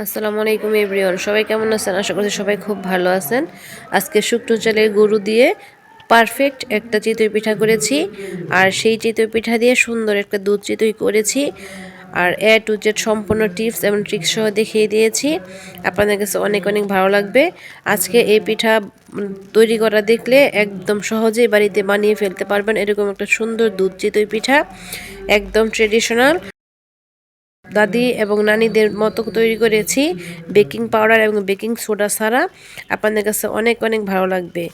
আসসালামু আলাইকুম এভরিওয়ান, সবাই কেমন আছেন? আশা করছি সবাই খুব ভালো আছেন। আজকে শুকনো চালের গরু দিয়ে পারফেক্ট একটা চিতই পিঠা করেছি, আর সেই চিতই পিঠা দিয়ে সুন্দর একটা দুধ চিতই করেছি, আর এ টু জেড সম্পূর্ণ টিপস এবং ট্রিক্স সহ দেখিয়ে দিয়েছি। আপনাদের কাছে অনেক অনেক ভালো লাগবে। আজকে এই পিঠা তৈরি করা দেখলে একদম সহজেই বাড়িতে বানিয়ে ফেলতে পারবেন এরকম একটা সুন্দর দুধ চিতই পিঠা, একদম ট্রেডিশনাল দাদি এবং নানিদের মতো তৈরি করেছি। বেকিং পাউডার এবং বেকিং সোডা ছাড়া আপনাদের কাছে অনেক অনেক ভালো লাগবে।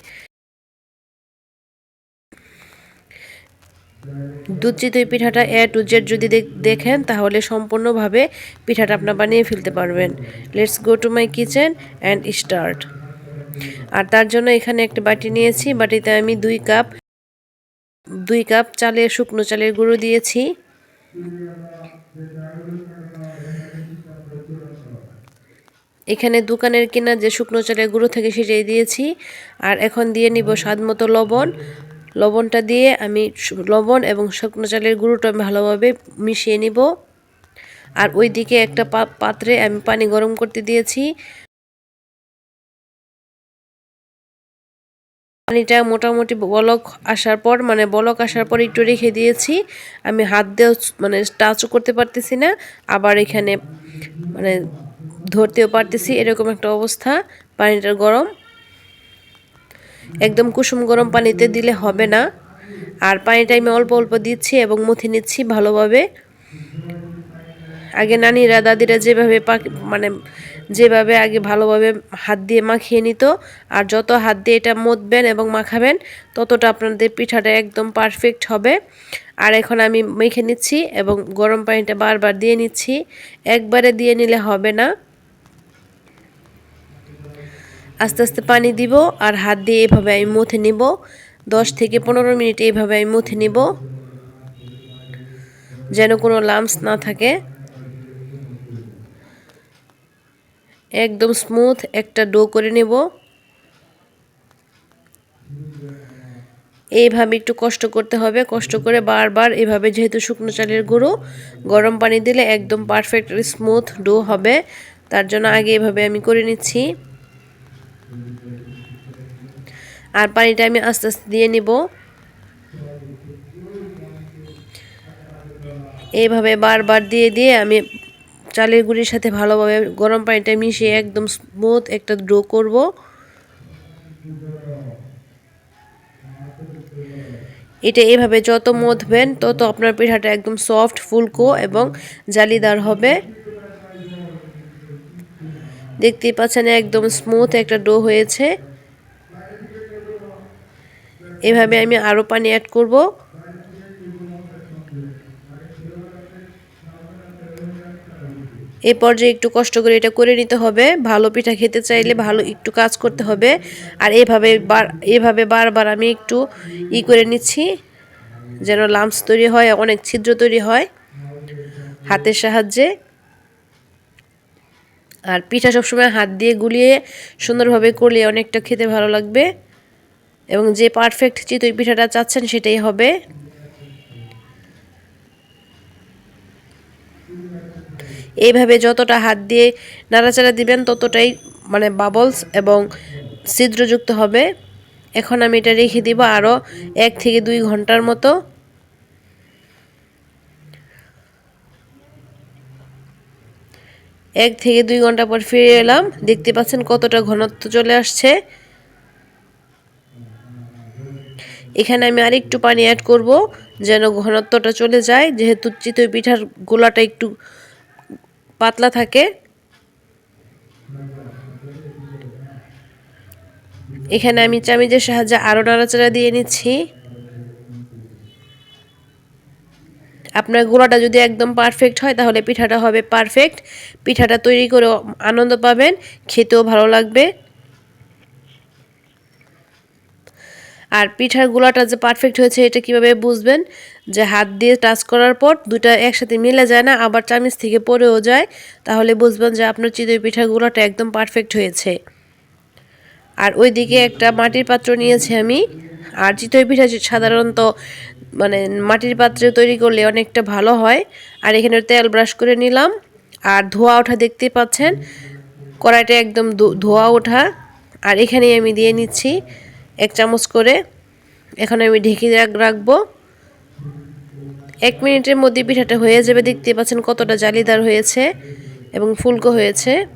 দুধ চিতই পিঠাটা এ টু জেড যদি দেখেন, তাহলে সম্পূর্ণভাবে পিঠাটা আপনার বানিয়ে ফেলতে পারবেন। Let's go to my kitchen and start আর তার জন্য এখানে একটা বাটি নিয়েছি। বাটিতে আমি দুই কাপ দুই কাপ চালের, শুকনো চালের গুঁড়ো দিয়েছি। এখানে দোকানের কিনা যে শুকনো চালের গুঁড়ো থেকে সেটাই দিয়েছি। আর এখন দিয়ে নিব স্বাদ মতো লবণ। লবণটা দিয়ে আমি লবণ এবং শুকনো চালের গুঁড়োটা ভালোভাবে মিশিয়ে নিব। আর ওই দিকে একটা পাত্রে আমি পানি গরম করতে দিয়েছি। পানিটা মোটামুটি বলক আসার পর মানে বলক আসার পর একটু রেখে দিয়েছি। আমি হাত দিয়েও মানে টাচও করতে পারতেছি না। আবার এখানে মানে ধরতেও পারতেছি, এরকম একটা অবস্থা। পানিটার গরম। একদম কুসুম গরম পানিতে দিলে হবে না। আর পানিটা আমি অল্প অল্প দিচ্ছি এবং মুথে নিচ্ছি ভালোভাবে। আগে নানিরা, দাদিরা যেভাবে মানে যেভাবে আগে ভালোভাবে হাত দিয়ে মাখিয়ে নিত, আর যত হাত দিয়ে এটা মতবেন এবং মাখাবেন, ততটা আপনাদের পিঠাটা একদম পারফেক্ট হবে। আর এখন আমি মেখে নিচ্ছি এবং গরম পানিটা বারবার দিয়ে নিচ্ছি। একবারে দিয়ে নিলে হবে না। আস্তে আস্তে পানি দিব আর হাত দিয়ে এভাবে আমি মুথে নিব। দশ থেকে পনেরো মিনিট এইভাবে আমি মুথে নিব। যেন কোনো লামস না থাকে। একদম স্মুথ একটা ডো করে নেব। এইভাবে একটু কষ্ট করতে হবে। কষ্ট করে বারবার এভাবে যেহেতু শুকনো চালের গুঁড়ো, গরম পানি দিলে একদম পারফেক্ট স্মুথ ডো হবে। তার জন্য আগে এভাবে আমি করে নিচ্ছি। আর পানিটা আমি আস্তে আস্তে দিয়ে নিব। এইভাবে বারবার দিয়ে দিয়ে আমি চালের গুঁড়ির সাথে ভালোভাবে গরম পানিটা মিশিয়ে একদম স্মুথ একটা ড্রো করব। এটা এভাবে যত মধবেন, তত আপনার পিঠাটা একদম সফট ফুলকো এবং জালিদার হবে। দেখতেই পাচ্ছেন একদম স্মুথ একটা ডো হয়েছে। এভাবে আমি আরও পানি অ্যাড করব। এই পর্যায়ে একটু কষ্ট করে এটা করে নিতে হবে। ভালো পিঠা খেতে চাইলে ভালো একটু কাজ করতে হবে। আর এভাবে বার, এভাবে বারবার আমি একটু ই করে নিচ্ছি, যেন লাম্পস তৈরি হয়, অনেক ছিদ্র তৈরি হয় হাতের সাহায্যে। আর পিঠা সবসময় হাত দিয়ে গুলিয়ে সুন্দরভাবে করলে অনেকটা খেতে ভালো লাগবে। এবং যে পারফেক্ট চিতই পিঠাটা চাচ্ছেন সেটাই হবে। এইভাবে যতটা হাত দিয়ে নাড়াচাড়া দিবেন ততটাই মানে বাবলস এবং ছিদ্রযুক্ত হবে। এখন আমি এটা রেখে দিব আরও এক থেকে দুই ঘণ্টার মতো। এক থেকে দুই ঘণ্টা পর ফিরে এলাম। দেখতে পাচ্ছেন কতটা ঘনত্ব চলে আসছে। এখানে আমি আরেকটু পানি অ্যাড করব যেন ঘনত্বটা চলে যায়। যেহেতু চিতই পিঠার গোলাটা একটু পাতলা থাকে। এখানে আমি চামিজের সাহায্যে আরও নাড়াচাড়া দিয়ে নিচ্ছি। আপনার গোলাটা যদি একদম পারফেক্ট হয়, তাহলে পিঠাটা হবে পারফেক্ট পিঠাটা তৈরি করে আনন্দ পাবেন, খেতেও ভালো লাগবে। আর পিঠার গোলাটা যে পারফেক্ট হয়েছে, এটা কীভাবে বুঝবেন? যে হাত দিয়ে টাচ করার পর দুটা একসাথে মিলে যায় না, আবার চামিচ থেকে পড়েও যায়, তাহলে বুঝবেন যে আপনার চিতই পিঠার গোলাটা একদম পারফেক্ট হয়েছে। আর ওই দিকে একটা মাটির পাত্র নিয়েছি আমি। আর চিতই পিঠা সাধারণত মানে মাটির পাত্রে তৈরি করলে অনেকটা ভালো হয়। আর এখানে তেল ব্রাশ করে নিলাম। আর ধোয়া ওঠা দেখতে পাচ্ছেন, কড়াইটা একদম ধোয়া ওঠা। আর এখানেই আমি দিয়ে নিচ্ছি। চামচ করে এখন আমি ঢেকে রাখব। এক মিনিটের মধ্যে পিঠাটা হয়ে যাবে। দেখতে পাচ্ছেন কতটা জালিদার হয়েছে এবং ফুলকো হয়েছে।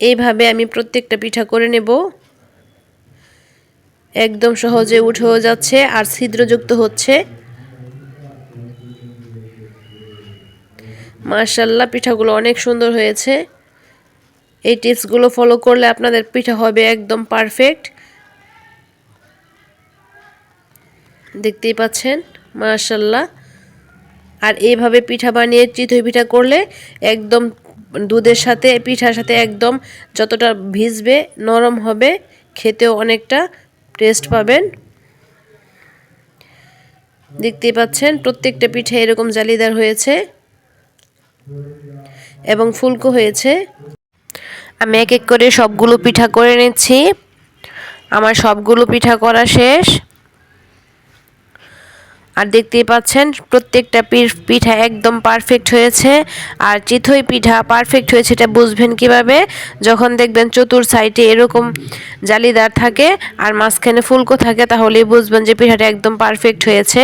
এইভাবে আমি প্রত্যেকটা পিঠা করে নেব। একদম সহজে উঠেও যাচ্ছে আর ছিদ্রযুক্ত হচ্ছে। মার্শাল্লাহ পিঠাগুলো অনেক সুন্দর হয়েছে। এই টিপসগুলো ফলো করলে আপনাদের পিঠা হবে একদম পারফেক্ট দেখতেই পাচ্ছেন মার্শাল্লাহ আর এইভাবে পিঠা বানিয়ে চিতই পিঠা করলে একদম দুধের সাথে, পিঠার সাথে একদম যতটা ভিজবে, নরম হবে, খেতেও অনেকটা টেস্ট পাবেন। দেখতেই পাচ্ছেন, প্রত্যেকটা পিঠে এরকম জালিদার হয়েছে এবং ফুলকো হয়েছে। আমি এক এক করে সবগুলো পিঠা করে নিচ্ছি। আমার সবগুলো পিঠা করা শেষ। আর দেখতেই পাচ্ছেন, প্রত্যেকটা পিঠা একদম পারফেক্ট হয়েছে। আর চিথই পিঠা পারফেক্ট হয়েছে, এটা বুঝবেন কীভাবে? যখন দেখবেন চতুর সাইডে এরকম জালিদার থাকে আর মাঝখানে ফুলকো থাকে, তাহলেই বুঝবেন যে পিঠাটা একদম পারফেক্ট হয়েছে।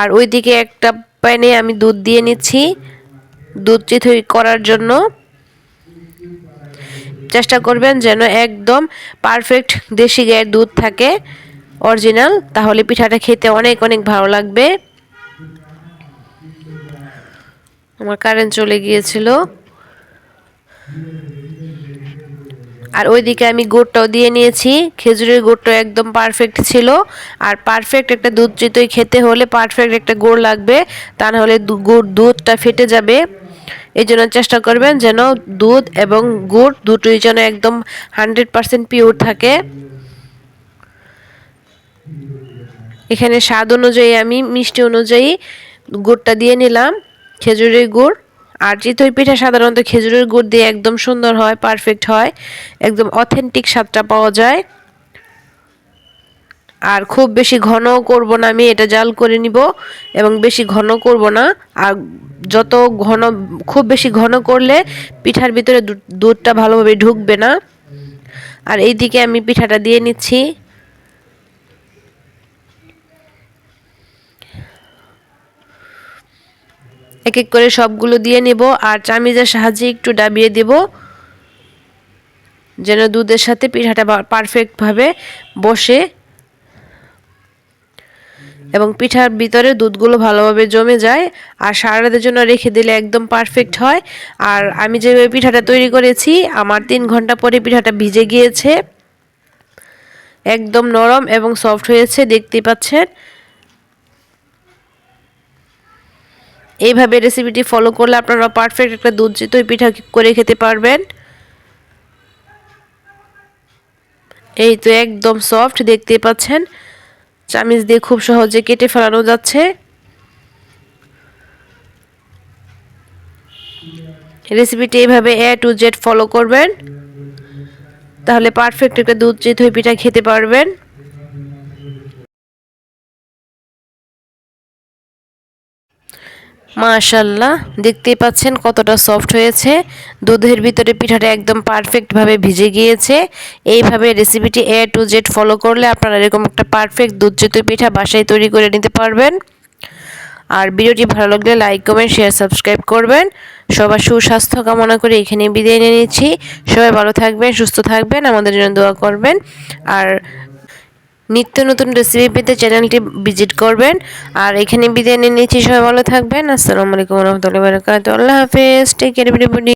আর ওইদিকে একটা প্যানে আমি দুধ দিয়ে নিচ্ছি। দুধ চিথই করার জন্য। চেষ্টা করবেন যেন একদম পারফেক্ট দেশি গায়ের দুধ থাকে অরিজিনাল তাহলে পিঠাটা খেতে অনেক অনেক ভালো লাগবে। আমার কারেন্ট চলে গিয়েছিল। আর ওইদিকে আমি গুড়টাও দিয়ে নিয়েছি, খেজুরের গুড়টা একদম পারফেক্ট ছিল। আর পারফেক্ট একটা দুধ চিতই খেতে হলে পারফেক্ট একটা গুড় লাগবে, তা না হলে গুড় দুধটা ফেটে যাবে। এই জন্য চেষ্টা করবেন যেন দুধ এবং গুড় দুটোই যেন একদম হান্ড্রেড পারসেন্ট পিওর থাকে। এখানে স্বাদ অনুযায়ী আমি, মিষ্টি অনুযায়ী গুড়টা দিয়ে নিলাম, খেজুরের গুড়। আর চিতই পিঠা সাধারণত খেজুরের গুড় দিয়ে একদম সুন্দর হয় পারফেক্ট হয়, একদম অথেন্টিক স্বাদটা পাওয়া যায়। আর খুব বেশি ঘনও করব না আমি, এটা জাল করে নিব এবং বেশি ঘন করব না। আর যত ঘন, খুব বেশি ঘন করলে পিঠার ভিতরে দুধটা ভালোভাবে ঢুকবে না। আর এইদিকে আমি পিঠাটা দিয়ে নিচ্ছি। এক এক করে সবগুলো দিয়ে নেব আর চামিজের সাহায্যে একটু ডাবিয়ে দেব, যেন দুধের সাথে পিঠাটা পারফেক্টভাবে বসে। এবং পিঠার ভিতরে দুধগুলো ভালোভাবে জমে যায় আর সারাদের জন্য রেখে দিলে একদম পারফেক্ট হয়। আর আমি যেভাবে পিঠাটা তৈরি করেছি, আমার তিন ঘণ্টা পরে পিঠাটা ভিজে গিয়েছে। একদম নরম এবং সফট হয়েছে, দেখতেই পাচ্ছেন। এইভাবে রেসিপিটি ফলো করলে আপনারা পারফেক্ট একটা দুধ চিতই পিঠা করে খেতে পারবেন। এই তো একদম সফট দেখতে পাচ্ছেন। চামিচ দিয়ে খুব সহজে কেটে ফেলানো যাচ্ছে। রেসিপিটি এইভাবে এ টু জেড ফলো করবেন। তাহলে পারফেক্ট একটা দুধ চিতই পিঠা খেতে পারবেন। মাশাল্লাহ দেখতেই পাচ্ছেন কতটা সফট হয়েছে। দুধের ভিতরে পিঠাটা একদম পারফেক্টভাবে ভিজে গিয়েছে। এইভাবে রেসিপিটি এ টু জেড ফলো করলে আপনারা এরকম একটা পারফেক্ট দুধ চিতই পিঠা বাসায় তৈরি করে নিতে পারবেন। আর ভিডিওটি ভালো লাগলে লাইক কমেন্ট শেয়ার সাবস্ক্রাইব করবেন। সবার সুস্বাস্থ্য কামনা করে এখানে বিদায় নিয়ে নিচ্ছি। সবাই ভালো থাকবেন, সুস্থ থাকবেন, আমাদের জন্য দোয়া করবেন। আর নিত্য নতুন রেসিপি পেতে চ্যানেলটি ভিজিট করবেন। আর এখানে বিদায় নিয়ে নিচ্ছি, সবাই ভালো থাকবেন। আসসালামু আলাইকুম রহমতুল্লাহ বারকাত আল্লাহ হাফেজ। Take care